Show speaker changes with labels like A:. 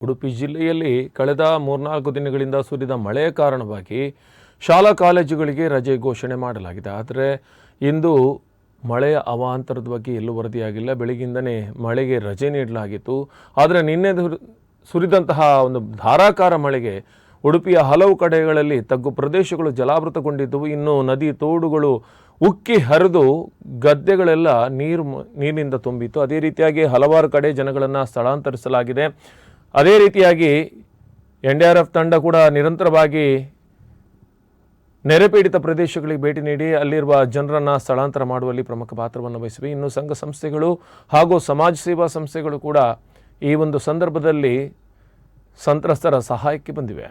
A: ಉಡುಪಿ ಜಿಲ್ಲೆಯಲ್ಲಿ ಕಳೆದ ಮೂರ್ನಾಲ್ಕು ದಿನಗಳಿಂದ ಸುರಿದ ಮಳೆಯ ಕಾರಣವಾಗಿ ಶಾಲಾ ಕಾಲೇಜುಗಳಿಗೆ ರಜೆ ಘೋಷಣೆ ಮಾಡಲಾಗಿದೆ. ಆದರೆ ಇಂದು ಮಳೆಯ ಅವಾಂತರದ ಬಗ್ಗೆ ಎಲ್ಲೂ ವರದಿಯಾಗಿಲ್ಲ. ಬೆಳಗಿಂದನೇ ಮಳೆಗೆ ರಜೆ ನೀಡಲಾಗಿತ್ತು. ಆದರೆ ನಿನ್ನೆ ಸುರಿದಂತಹ ಒಂದು ಧಾರಾಕಾರ ಮಳೆಗೆ ಉಡುಪಿಯ ಹಲವು ಕಡೆಗಳಲ್ಲಿ ತಗ್ಗು ಪ್ರದೇಶಗಳು ಜಲಾವೃತಗೊಂಡಿದ್ದವು. ಇನ್ನು ನದಿ ತೋಡುಗಳು ಉಕ್ಕಿ ಹರಿದು ಗದ್ದೆಗಳೆಲ್ಲ ನೀರು ನೀರಿನಿಂದ ತುಂಬಿತ್ತು. ಅದೇ ರೀತಿಯಾಗಿ ಹಲವಾರು ಕಡೆ ಜನಗಳನ್ನು ಸ್ಥಳಾಂತರಿಸಲಾಗಿದೆ. ಅದೇ ರೀತಿಯಾಗಿ ಎನ್ ಡಿ ಆರ್ ಎಫ್ ತಂಡ ಕೂಡ ನಿರಂತರವಾಗಿ ನೆರೆಪೀಡಿತ ಪ್ರದೇಶಗಳಿಗೆ ಭೇಟಿ ನೀಡಿ ಅಲ್ಲಿರುವ ಜನರನ್ನು ಸ್ಥಳಾಂತರ ಮಾಡುವಲ್ಲಿ ಪ್ರಮುಖ ಪಾತ್ರವನ್ನು ವಹಿಸಿವೆ. ಇನ್ನು ಸಂಘ ಸಂಸ್ಥೆಗಳು ಹಾಗೂ ಸಮಾಜ ಸೇವಾ ಸಂಸ್ಥೆಗಳು ಕೂಡ ಈ ಒಂದು ಸಂದರ್ಭದಲ್ಲಿ ಸಂತ್ರಸ್ತರ ಸಹಾಯಕ್ಕೆ ಬಂದಿವೆ.